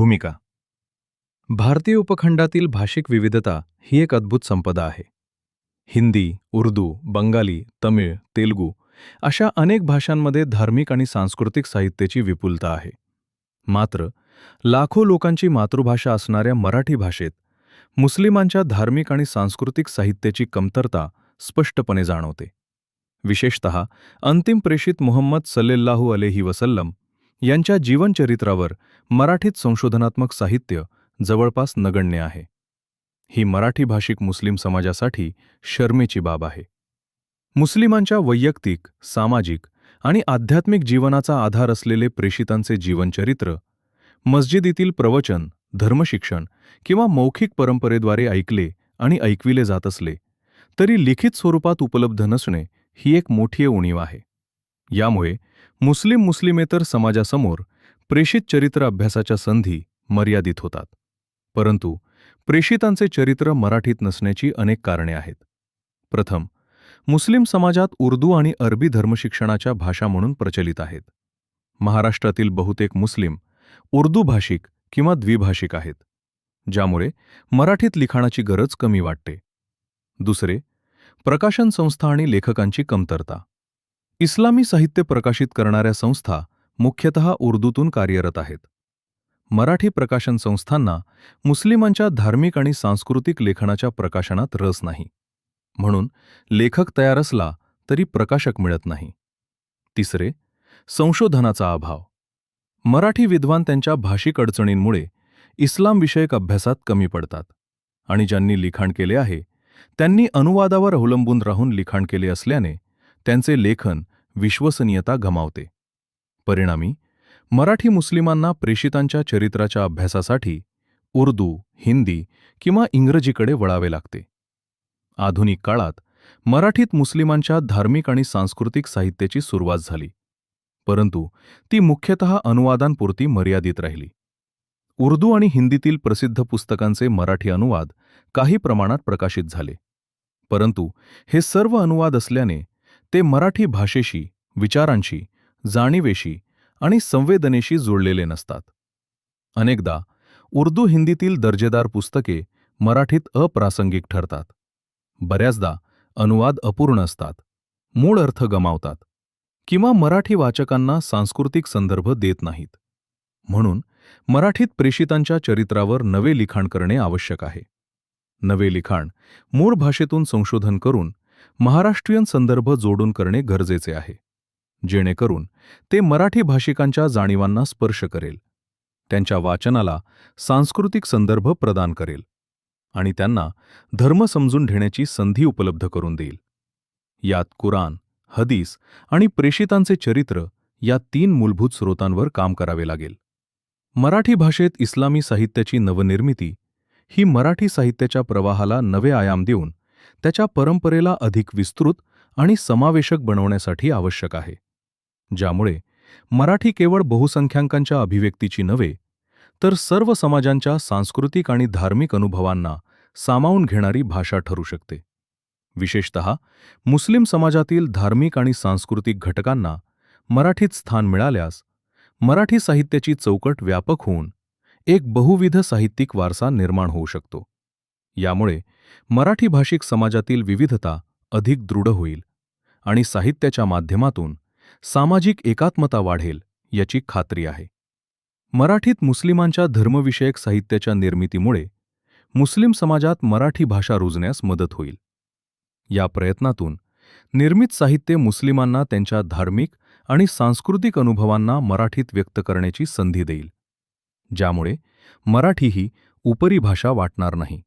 भूमिका. भारतीय उपखंडातील भाषिक विविधता ही एक अद्भुत संपदा आहे. हिंदी उर्दू बंगाली तमिळ तेलुगू अशा अनेक भाषांमध्ये धार्मिक आणि सांस्कृतिक साहित्याची विपुलता आहे. मात्र लाखो लोकांची मातृभाषा असणाऱ्या मराठी भाषेत मुस्लिमांच्या धार्मिक आणि सांस्कृतिक साहित्याची कमतरता स्पष्टपणे जाणवते. विशेषत अंतिम प्रेषित मुहम्मद सल्लेल्लाहू अलेही वसल्लम यांच्या जीवनचरित्रावर मराठीत संशोधनात्मक साहित्य जवळपास नगण्य आहे. ही मराठी भाषिक मुस्लिम समाजासाठी शर्मेची बाब आहे. मुस्लिमांच्या वैयक्तिक सामाजिक आणि आध्यात्मिक जीवनाचा आधार असलेले प्रेषितांचे जीवनचरित्र मस्जिदीतील प्रवचन धर्मशिक्षण किंवा मौखिक परंपरेद्वारे ऐकले आणि ऐकविले जात असले तरी लिखित स्वरूपात उपलब्ध नसणे ही एक मोठी उणीव आहे. यामुळे मुस्लिम मुस्लिमेतर समाजासमोर प्रेषित चरित्र अभ्यासाच्या संधी मर्यादित होतात. परंतु प्रेषितांचे चरित्र मराठीत नसण्याची अनेक कारणे आहेत. प्रथम मुस्लिम समाजात उर्दू आणि अरबी धर्मशिक्षणाच्या भाषा म्हणून प्रचलित आहेत. महाराष्ट्रातील बहुतेक मुस्लिम उर्दू भाषिक किंवा द्विभाषिक आहेत ज्यामुळे मराठीत लिखाणाची गरज कमी वाटते. दुसरे प्रकाशन संस्था आणि लेखकांची कमतरता. इस्लामी साहित्य प्रकाशित करणाऱ्या संस्था मुख्यतः उर्दूतून कार्यरत आहेत. मराठी प्रकाशन संस्थांना मुस्लिमांच्या धार्मिक आणि सांस्कृतिक लेखनाच्या प्रकाशनात रस नाही. म्हणून लेखक तयार असला तरी प्रकाशक मिळत नाही. तिसरे संशोधनाचा अभाव. मराठी विद्वान त्यांच्या भाषिक अडचणींमुळे इस्लामविषयक अभ्यासात कमी पडतात आणि ज्यांनी लिखाण केले आहे त्यांनी अनुवादावर अवलंबून राहून लिखाण केले असल्याने त्यांचे लेखन विश्वसनीयता गमावते. परिणामी मराठी मुस्लिमांना प्रेषितांच्या चरित्राच्या अभ्यासासाठी उर्दू हिंदी किंवा इंग्रजीकडे वळावे लागते. आधुनिक काळात मराठीत मुस्लिमांच्या धार्मिक आणि सांस्कृतिक साहित्याची सुरुवात झाली. परंतु ती मुख्यतः अनुवादांपुरती मर्यादित राहिली. उर्दू आणि हिंदीतील प्रसिद्ध पुस्तकांचे मराठी अनुवाद काही प्रमाणात प्रकाशित झाले. परंतु हे सर्व अनुवाद असल्याने ते मराठी भाषेशी विचारांशी जाणीवेशी आणि संवेदनेशी जोडलेले नसतात. अनेकदा उर्दू हिंदीतील दर्जेदार पुस्तके मराठीत अप्रासंगिक ठरतात. बऱ्याचदा अनुवाद अपूर्ण असतात मूळ अर्थ गमावतात किंवा मराठी वाचकांना सांस्कृतिक संदर्भ देत नाहीत. म्हणून मराठीत प्रेषितांच्या चरित्रावर नवे लिखाण करणे आवश्यक आहे. नवे लिखाण मूळ भाषेतून संशोधन करून महाराष्ट्रीयन संदर्भ जोडून करणे गरजेचे आहे. जेणेकरून ते मराठी भाषिकांच्या जाणीवांना स्पर्श करेल. त्यांच्या वाचनाला सांस्कृतिक संदर्भ प्रदान करेल. आणि त्यांना धर्म समजून घेण्याची संधी उपलब्ध करून देईल. यात कुराण हदीस आणि प्रेषितांचे चरित्र या तीन मूलभूत स्रोतांवर काम करावे लागेल. मराठी भाषेत इस्लामी साहित्याची नवनिर्मिती ही मराठी साहित्याच्या प्रवाहाला नवे आयाम देऊन त्याच्या परंपरेला अधिक विस्तृत आणि समावेशक बनवण्यासाठी आवश्यक आहे. ज्यामुळे मराठी केवळ बहुसंख्यांकांच्या अभिव्यक्तीची नव्हे तर सर्व समाजांच्या सांस्कृतिक आणि धार्मिक अनुभवांना सामावून घेणारी भाषा ठरू शकते. विशेषत मुस्लिम समाजातील धार्मिक आणि सांस्कृतिक घटकांना मराठीत स्थान मिळाल्यास मराठी साहित्याची चौकट व्यापक होऊन एक बहुविध साहित्यिक वारसा निर्माण होऊ शकतो. यामुळे मराठी भाषिक समाजातील विविधता अधिक दृढ होईल आणि साहित्याच्या माध्यमातून सामाजिक एकात्मता वाढेल याची खात्री आहे. मराठीत मुस्लिमांच्या धर्मविषयक साहित्याच्या निर्मितीमुळे मुस्लिम समाजात मराठी भाषा रुजण्यास मदत होईल. या प्रयत्नातून निर्मित साहित्य मुस्लिमांना त्यांच्या धार्मिक आणि सांस्कृतिक अनुभवांना मराठीत व्यक्त करण्याची संधी देईल ज्यामुळे मराठी ही उपरी भाषा वाटणार नाही.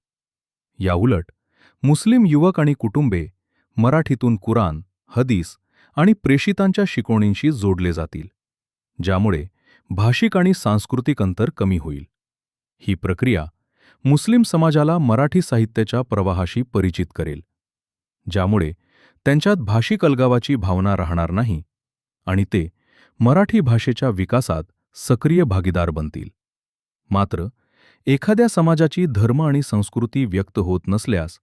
याउलट मुस्लिम युवक आणि कुटुंबे मराठीतून कुराण हदीस आणि प्रेषितांच्या शिकवणींशी जोडले जातील ज्यामुळे भाषिक आणि सांस्कृतिक अंतर कमी होईल. ही प्रक्रिया मुस्लिम समाजाला मराठी साहित्याच्या प्रवाहाशी परिचित करेल ज्यामुळे त्यांच्यात भाषिक अलगावाची भावना राहणार नाही आणि ते मराठी भाषेच्या विकासात सक्रिय भागीदार बनतील. मात्र एखाद्या समाजाची धर्म आणि संस्कृती व्यक्त होत नसल्यास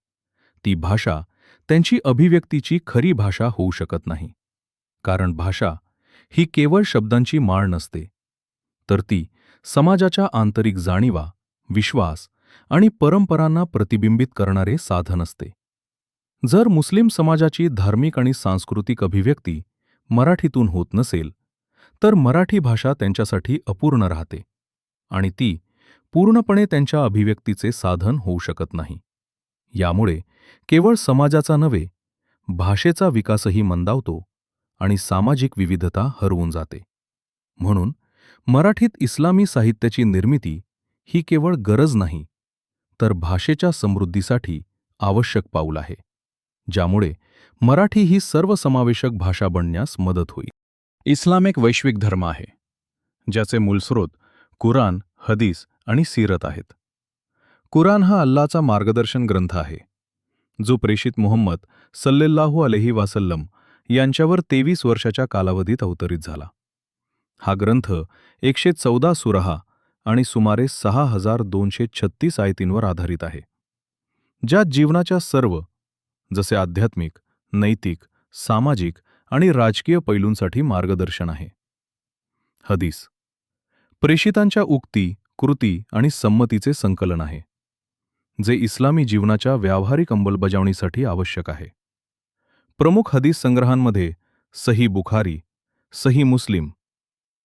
ती भाषा त्यांची अभिव्यक्तीची खरी भाषा होऊ शकत नाही. कारण भाषा ही केवळ शब्दांची माळ नसते. तर ती समाजाच्या आंतरिक जाणीवा विश्वास आणि परंपरांना प्रतिबिंबित करणारे साधन असते. जर मुस्लिम समाजाची धार्मिक आणि सांस्कृतिक अभिव्यक्ती मराठीतून होत नसेल तर मराठी भाषा त्यांच्यासाठी अपूर्ण राहते आणि ती पूर्णपणे त्यांच्या अभिव्यक्तीचे साधन होऊ शकत नाही. यामुळे केवळ समाजाचा नव्हे भाषेचा विकासही मंदावतो आणि सामाजिक विविधता हरवून जाते. म्हणून मराठीत इस्लामी साहित्याची निर्मिती ही केवळ गरज नाही तर भाषेच्या समृद्धीसाठी आवश्यक पाऊल आहे ज्यामुळे मराठी ही सर्वसमावेशक भाषा बनण्यास मदत होईल. इस्लाम एक वैश्विक धर्म आहे ज्याचे मूलस्रोत कुराण हदीस आणि सीरत आहेत. कुराण हा अल्लाचा मार्गदर्शन ग्रंथ आहे जो प्रेषित मोहम्मद सल्लेल्लाहू अलेही वासल्लम यांच्यावर तेवीस वर्षाच्या कालावधीत अवतरित झाला. हा ग्रंथ एकशे चौदा सुरहा आणि सुमारे सहा हजार दोनशे छत्तीस आयतींवर आधारित आहे ज्यात जीवनाच्या सर्व जसे आध्यात्मिक नैतिक सामाजिक आणि राजकीय पैलूंसाठी मार्गदर्शन आहे. हदीस. प्रेषितांच्या उक्ती कृती आणि संमतीचे संकलन आहे जे इस्लामी जीवनाच्या व्यावहारिक अंमलबजावणीसाठी आवश्यक आहे. प्रमुख हदीस संग्रहांमध्ये सही बुखारी सही मुस्लिम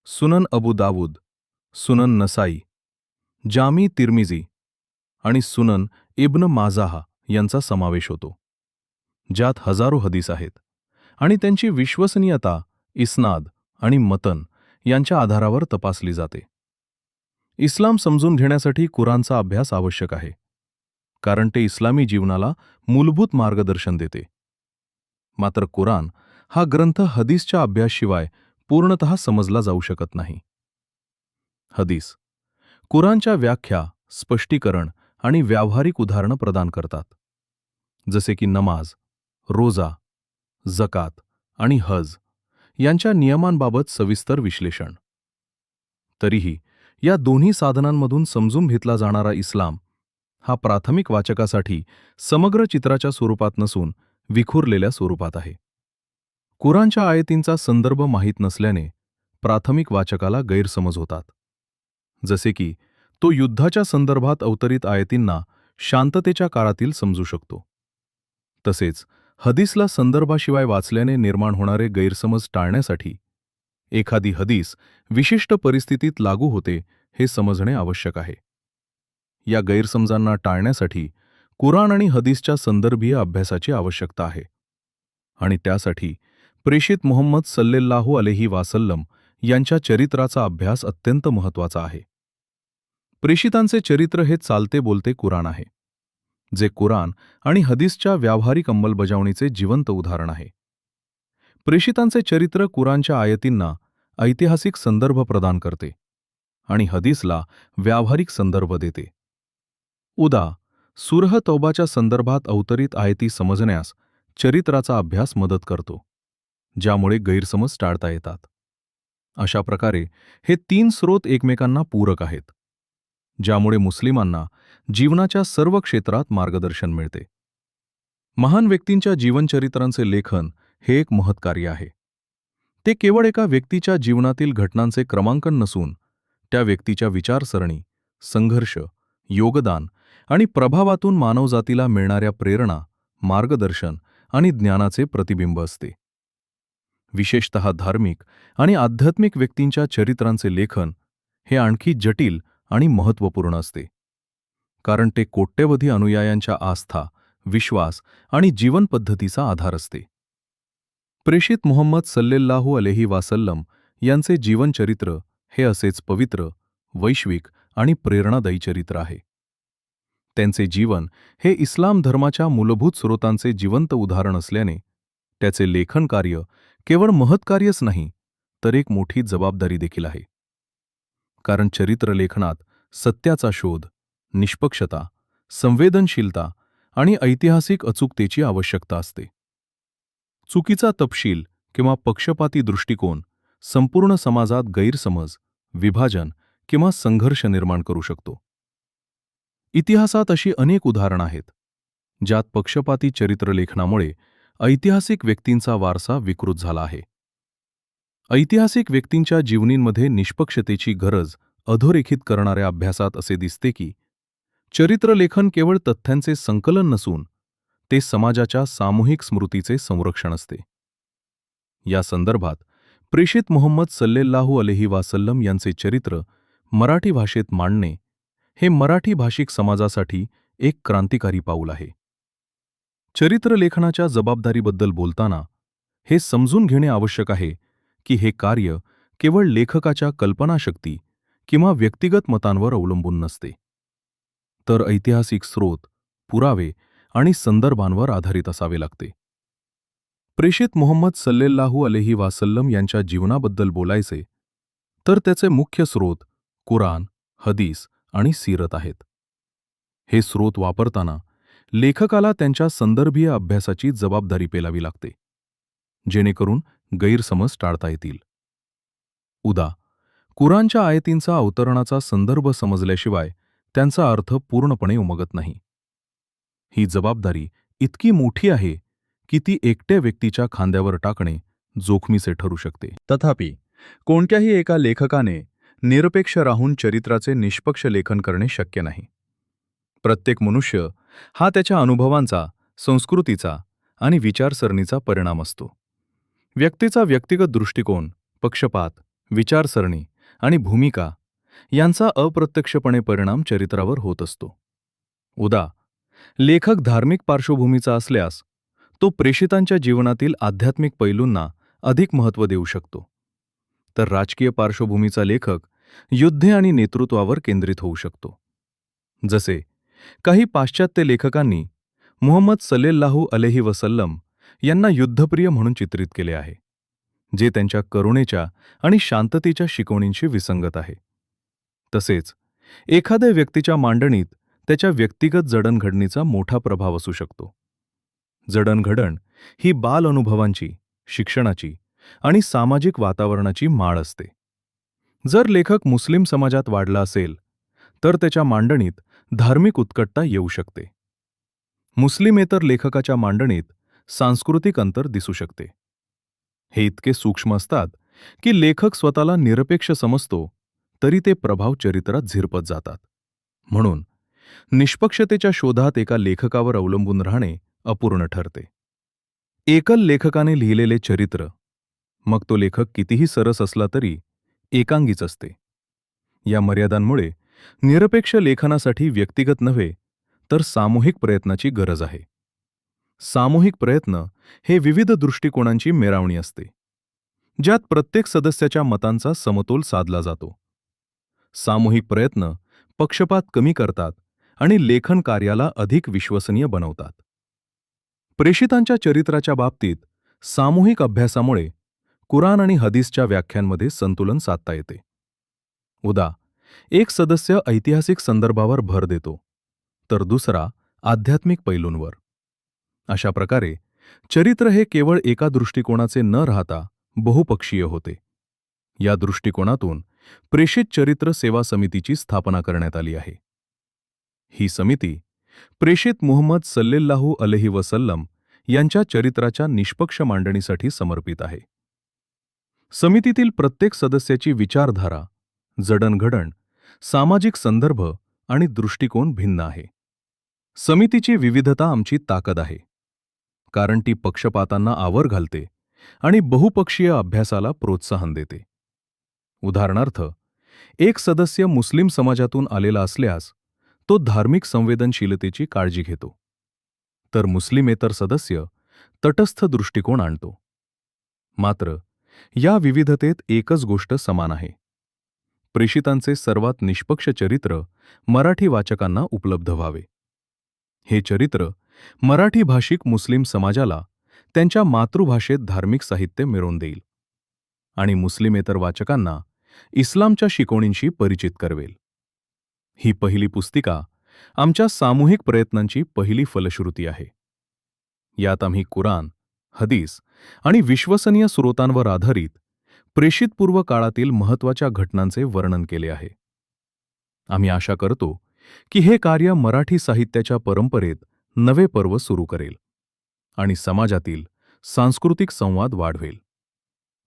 सुनन अबू दाऊद सुनन नसाई जामी तिर्मिजी आणि सुनन इब्न माजाहा यांचा समावेश होतो ज्यात हजारो हदीस आहेत आणि त्यांची विश्वसनीयता इस्नाद आणि मतन यांच्या आधारावर तपासली जाते. इस्लाम समजून घेण्यासाठी कुराणचा अभ्यास आवश्यक आहे कारण ते इस्लामी जीवनाला मूलभूत मार्गदर्शन देते. मात्र कुराण हा ग्रंथ हदीसच्या अभ्यासशिवाय पूर्णतः समजला जाऊ शकत नाही. हदीस कुराणच्या व्याख्या स्पष्टीकरण आणि व्यावहारिक उदाहरणं प्रदान करतात जसे की नमाज रोजा जकात आणि हज यांच्या नियमांबाबत सविस्तर विश्लेषण. तरीही या दोन्ही साधनांमधून समजून घेतला जाणारा इस्लाम हा प्राथमिक वाचकासाठी समग्र चित्राच्या स्वरूपात नसून विखुरलेल्या स्वरूपात आहे. कुराणच्या आयतींचा संदर्भ माहीत नसल्याने प्राथमिक वाचकाला गैरसमज होतात. जसे की तो युद्धाच्या संदर्भात अवतरित आयतींना शांततेच्या काळातील समजू शकतो. तसेच हदीसला संदर्भाशिवाय वाचल्याने निर्माण होणारे गैरसमज टाळण्यासाठी एखादी हदीस विशिष्ट परिस्थितीत लागू होते हे समजणे आवश्यक आहे. या गैरसमजांना टाळण्यासाठी कुराण आणि हदीसच्या संदर्भीय अभ्यासाची आवश्यकता आहे. आणि त्यासाठी प्रेषित मोहम्मद सल्लेल्लाहू अलेही वासल्लम यांच्या चरित्राचा अभ्यास अत्यंत महत्त्वाचा आहे. प्रेषितांचे चरित्र हे चालते बोलते कुराण आहे. जे कुराण आणि हदीसच्या व्यावहारिक अंमलबजावणीचे जिवंत उदाहरण आहे. प्रेषितांचे चरित्र कुराणच्या आयतींना ऐतिहासिक संदर्भ प्रदान करते आणि हदीसला व्यावहारिक संदर्भ देते. उदा सुरह तौबाच्या संदर्भात अवतरित आयती समजण्यास चरित्राचा अभ्यास मदत करतो ज्यामुळे गैरसमज टाळता येतात. अशा प्रकारे हे तीन स्रोत एकमेकांना पूरक आहेत ज्यामुळे मुस्लिमांना जीवनाच्या सर्व क्षेत्रात मार्गदर्शन मिळते. महान व्यक्तींच्या जीवनचरित्रांचे लेखन हे एक महत्कार्य आहे. ते केवळ एका व्यक्तीच्या जीवनातील घटनांचे क्रमांकन नसून त्या व्यक्तीच्या विचारसरणी संघर्ष योगदान आणि प्रभावातून मानवजातीला मिळणाऱ्या प्रेरणा मार्गदर्शन आणि ज्ञानाचे प्रतिबिंब असते. विशेषतः धार्मिक आणि आध्यात्मिक व्यक्तींच्या चरित्रांचे लेखन हे आणखी जटिल आणि महत्त्वपूर्ण असते. कारण ते कोट्यवधी अनुयायांच्या आस्था विश्वास आणि जीवनपद्धतीचा आधार असते. प्रेषित मुहम्मद सल्लेल्लाहू अलेही वासल्लम यांचे जीवनचरित्र हे असेच पवित्र वैश्विक आणि प्रेरणादायी चरित्र आहे. त्यांचे जीवन हे इस्लाम धर्माच्या मूलभूत स्रोतांचे जिवंत उदाहरण असल्याने त्याचे लेखन कार्य केवळ महत्कार्यच नाही तर एक मोठी जबाबदारी देखील आहे. कारण चरित्रलेखनात सत्याचा शोध निष्पक्षता संवेदनशीलता आणि ऐतिहासिक अचूकतेची आवश्यकता असते. चुकीचा तपशील किंवा पक्षपाती दृष्टिकोन संपूर्ण समाजात गैरसमज विभाजन किंवा संघर्ष निर्माण करू शकतो. इतिहासात अशी अनेक उदाहरणं आहेत ज्यात पक्षपाती चरित्रलेखनामुळे ऐतिहासिक व्यक्तींचा वारसा विकृत झाला आहे. ऐतिहासिक व्यक्तींच्या जीवनींमध्ये निष्पक्षतेची गरज अधोरेखित करणाऱ्या अभ्यासात असे दिसते की चरित्रलेखन केवळ तथ्यांचे संकलन नसून ते समाजाच्या सामूहिक स्मृतीचे संरक्षण असते. या संदर्भात प्रेषित मोहम्मद सल्लेल्लाहू अलेही वासल्लम यांचे चरित्र मराठी भाषेत मांडणे हे मराठी भाषिक समाजासाठी एक क्रांतिकारी पाऊल आहे. चरित्रलेखनाच्या जबाबदारीबद्दल बोलताना हे समजून घेणे आवश्यक आहे की हे कार्य केवळ लेखकाच्या कल्पनाशक्ती किंवा व्यक्तिगत मतांवर अवलंबून नसते. तर ऐतिहासिक स्रोत पुरावे आणि संदर्भांवर आधारित असावे लागते. प्रेषित मोहम्मद सल्लेल्लाहू अलेही वासल्लम यांच्या जीवनाबद्दल बोलायचे तर त्याचे मुख्य स्रोत कुराण हदीस आणि सीरत आहेत. हे स्रोत वापरताना लेखकाला त्यांच्या संदर्भीय अभ्यासाची जबाबदारी पेलावी लागते जेणेकरून गैरसमज टाळता येतील. उदा कुराणच्या आयतींचा अवतरणाचा संदर्भ समजल्याशिवाय त्यांचा अर्थ पूर्णपणे उमगत नाही. ही जबाबदारी इतकी मोठी आहे की ती एकट्या व्यक्तीच्या खांद्यावर टाकणे जोखमीचे ठरू शकते. तथापि कोणत्याही एका लेखकाने निरपेक्ष राहून चरित्राचे निष्पक्ष लेखन करणे शक्य नाही. प्रत्येक मनुष्य हा त्याच्या अनुभवांचा संस्कृतीचा आणि विचारसरणीचा परिणाम असतो. व्यक्तीचा व्यक्तिगत दृष्टिकोन पक्षपात विचारसरणी आणि भूमिका यांचा अप्रत्यक्षपणे परिणाम चरित्रावर होत असतो. उदा लेखक धार्मिक पार्श्वभूमीचा असल्यास तो प्रेषितांच्या जीवनातील आध्यात्मिक पैलूंना अधिक महत्त्व देऊ शकतो. तर राजकीय पार्श्वभूमीचा लेखक युद्धे आणि नेतृत्वावर केंद्रित होऊ शकतो. जसे काही पाश्चात्य लेखकांनी मुहम्मद सल्लेल्लाहू अलेही वसल्लम यांना युद्धप्रिय म्हणून चित्रित केले आहे जे त्यांच्या करुणेच्या आणि शांततेच्या शिकवणींशी विसंगत आहे. तसेच एखाद्या व्यक्तीच्या मांडणीत त्याच्या व्यक्तिगत जडणघडणीचा मोठा प्रभाव असू शकतो. जडणघडण ही बाल अनुभवांची शिक्षणाची आणि सामाजिक वातावरणाची माळ असते. जर लेखक मुस्लिम समाजात वाढला असेल तर त्याच्या मांडणीत धार्मिक उत्कटता येऊ शकते. मुस्लिमेतर लेखकाच्या मांडणीत सांस्कृतिक अंतर दिसू शकते. हे इतके सूक्ष्म असतात की लेखक स्वतःला निरपेक्ष समजतो तरी ते प्रभाव चरित्रात झिरपत जातात. म्हणून निष्पक्षतेच्या शोधात एका लेखकावर अवलंबून राहणे अपूर्ण ठरते. एकल लेखकाने लिहिलेले चरित्र मग तो लेखक कितीही सरस असला तरी एकांगीच असते. या मर्यादांमुळे निरपेक्ष लेखनासाठी व्यक्तिगत नव्हे तर सामूहिक प्रयत्नाची गरज आहे. सामूहिक प्रयत्न हे विविध दृष्टिकोनांची मेरावणी असते ज्यात प्रत्येक सदस्याच्या मतांचा समतोल साधला जातो. सामूहिक प्रयत्न पक्षपात कमी करतात आणि लेखन कार्याला अधिक विश्वसनीय बनवतात. प्रेषितांच्या चरित्राच्या बाबतीत सामूहिक अभ्यासामुळे कुराण आणि हदीसच्या व्याख्यांमध्ये संतुलन साधता येते. उदा एक सदस्य ऐतिहासिक संदर्भावर भर देतो तर दुसरा आध्यात्मिक पैलूंवर. अशा प्रकारे चरित्र हे केवळ एका दृष्टिकोनाचे न राहता बहुपक्षीय होते. या दृष्टिकोनातून प्रेषित चरित्र सेवा समितीची स्थापना करण्यात आली आहे. ही समिती प्रेषित मुहम्मद सल्लेल्लाहू अलही वसल्लम यांच्या चरित्राच्या निष्पक्ष मांडणीसाठी समर्पित आहे. समितीतील प्रत्येक सदस्याची विचारधारा जडणघडण सामाजिक संदर्भ आणि दृष्टिकोन भिन्न आहे. समितीची विविधता आमची ताकद आहे. कारण ती पक्षपातांना आवर घालते आणि बहुपक्षीय अभ्यासाला प्रोत्साहन देते. उदाहरणार्थ एक सदस्य मुस्लिम समाजातून आलेला असल्यास तो धार्मिक संवेदनशीलतेची काळजी घेतो. तर मुस्लिमेतर सदस्य तटस्थ दृष्टिकोन आणतो. मात्र या विविधतेत एकच गोष्ट समान आहे. प्रेषितांचे सर्वात निष्पक्ष चरित्र मराठी वाचकांना उपलब्ध व्हावे. हे चरित्र मराठी भाषिक मुस्लिम समाजाला त्यांच्या मातृभाषेत धार्मिक साहित्य मिळवून देईल आणि मुस्लिमेतर वाचकांना इस्लामच्या शिकवणींशी परिचित करवेल. ही पहिली पुस्तिका आमच्या सामूहिक प्रयत्नांची पहिली फलश्रुती आहे. यात आम्ही कुराण हदीस आणि विश्वसनीय स्रोतांवर आधारित प्रेषितपूर्व काळातील महत्त्वाच्या घटनांचे वर्णन केले आहे. आम्ही आशा करतो की हे कार्य मराठी साहित्याच्या परंपरेत नवे पर्व सुरू करेल आणि समाजातील सांस्कृतिक संवाद वाढवेल.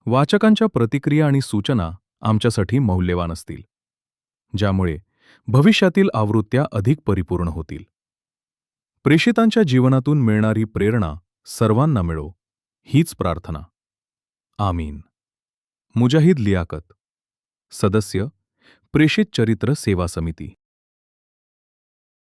वाचकांच्या प्रतिक्रिया आणि सूचना आमच्यासाठी मौल्यवान असतील ज्यामुळे भविष्यातील आवृत्त्या अधिक परिपूर्ण होतील. प्रेषितांच्या जीवनातून मिळणारी प्रेरणा सर्वांना मिळो हीच प्रार्थना. आमीन. मुजाहिद लियाकत. सदस्य प्रेषित चरित्र सेवा समिती.